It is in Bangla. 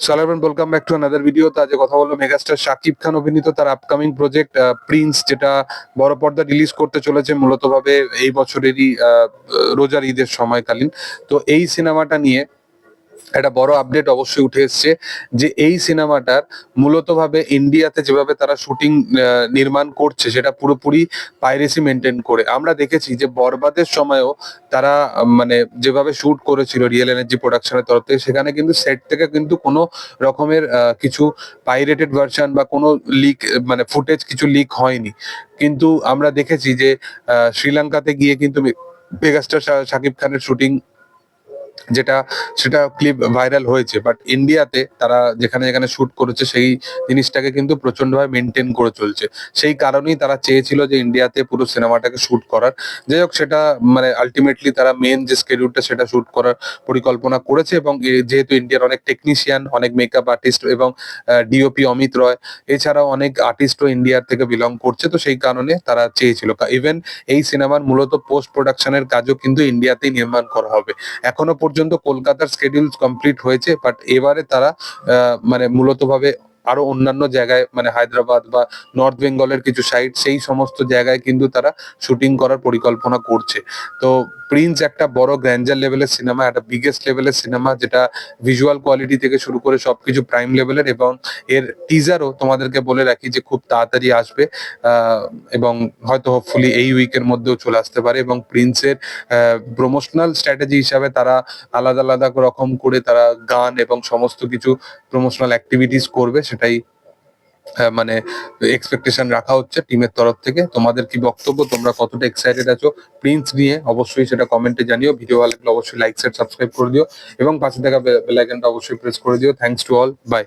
সালাম welcome back to another video তা যে কথা বলল মেগাস্টার শাকিব খান অভিনীত তার আপকামিং প্রজেক্ট প্রিন্স যেটা বড় পর্দা রিলিজ করতে চলেছে মূলত ভাবে এই বছরেরই রোজার ঈদের সময়কালীন। তো এই সিনেমাটা নিয়ে একটা বড় আপডেট অবশ্যই উঠে এসছে যে এই সিনেমাটার মূলত ভাবে ইন্ডিয়াতে যেভাবে তারা শুটিং নির্মাণ করছে, সেটা পুরোপুরি পাইরেসি মেনটেন করে। আমরা দেখেছি যে বরবাদের সময়ও তারা মানে যেভাবে শুট করেছিল রিয়েল এনার্জি প্রোডাকশনের তরফ থেকে, সেখানে কিন্তু সেট থেকে কিন্তু কোনো রকমের কিছু পাইরেটেড ভার্সন বা কোনো লিক মানে ফুটেজ কিছু লিক হয়নি। কিন্তু আমরা দেখেছি যে শ্রীলঙ্কাতে গিয়ে কিন্তু মেগাস্টার শাকিব খানের শুটিং যেটা, সেটা ক্লিপ ভাইরাল হয়েছে বাট ইন্ডিয়াতে তারা যেখানে যেখানে শুট করেছে, সেই জিনিসটাকে কিন্তু প্রচন্ডভাবে মেনটেন করে চলছে। সেই কারণেই তারা চেয়েছিল যে ইন্ডিয়াতে পুরো সিনেমাটাকে শুট করার। যাই হোক, সেটা মানে আলটিমেটলি তারা মেন যে স্কেডিউলটা সেটা শুট করার পরিকল্পনা করেছে এবং যেহেতু ইন্ডিয়ার অনেক টেকনিশিয়ান অনেক মেকআপ আর্টিস্ট এবং ডিওপি অমিত রয়, এছাড়াও অনেক আর্টিস্টও ইন্ডিয়ার থেকে বিলং করছে, তো সেই কারণে তারা চেয়েছিল। ইভেন এই সিনেমার মূলত পোস্ট প্রোডাকশনের কাজও কিন্তু ইন্ডিয়াতেই নির্মাণ করা হবে। এখনও পর্যন্ত কলকাতার স্কেডিউল কমপ্লিট হয়েছে বাট এবারে তারা মানে মূলত ভাবে আরও অন্যান্য জায়গায় মানে হায়দ্রাবাদ বা নর্থ বেঙ্গলের কিছু সাইড সেই সমস্ত জায়গায় কিন্তু তারা শুটিং করার পরিকল্পনা করছে। তো প্রিন্স একটা বড় গ্র্যান্ডার লেভেলের সিনেমা একটা বিগেস্ট লেভেলের সিনেমা যেটা ভিজুয়াল কোয়ালিটি থেকে শুরু করে সবকিছু প্রাইম লেভেলের এবং এর টিজারও তোমাদেরকে বলে রাখি যে খুব তাড়াতাড়ি আসবে এবং হয়তো হোপফুলি এই উইকের মধ্যেও চলে আসতে পারে এবং প্রিন্সের প্রমোশনাল স্ট্র্যাটেজি হিসাবে তারা আলাদা আলাদা রকম করে তারা গান এবং সমস্ত কিছু প্রমোশনাল অ্যাক্টিভিটিস করবে, সেটাই মানে এক্সপেকটেশন রাখা হচ্ছে টিমের তরফ থেকে। তোমাদের কি বক্তব্য? তোমরা কতটা এক্সাইটেড আছো? প্রিন্স নিয়ে অবশ্যই সেটা কমেন্টে জানিও। ভিডিও ভালো লাগলে অবশ্যই লাইক সাবস্ক্রাইব করে দিও। এবং পাশে থাকা বেল আইকনটা অবশ্যই প্রেস করে দিও। Thanks to all by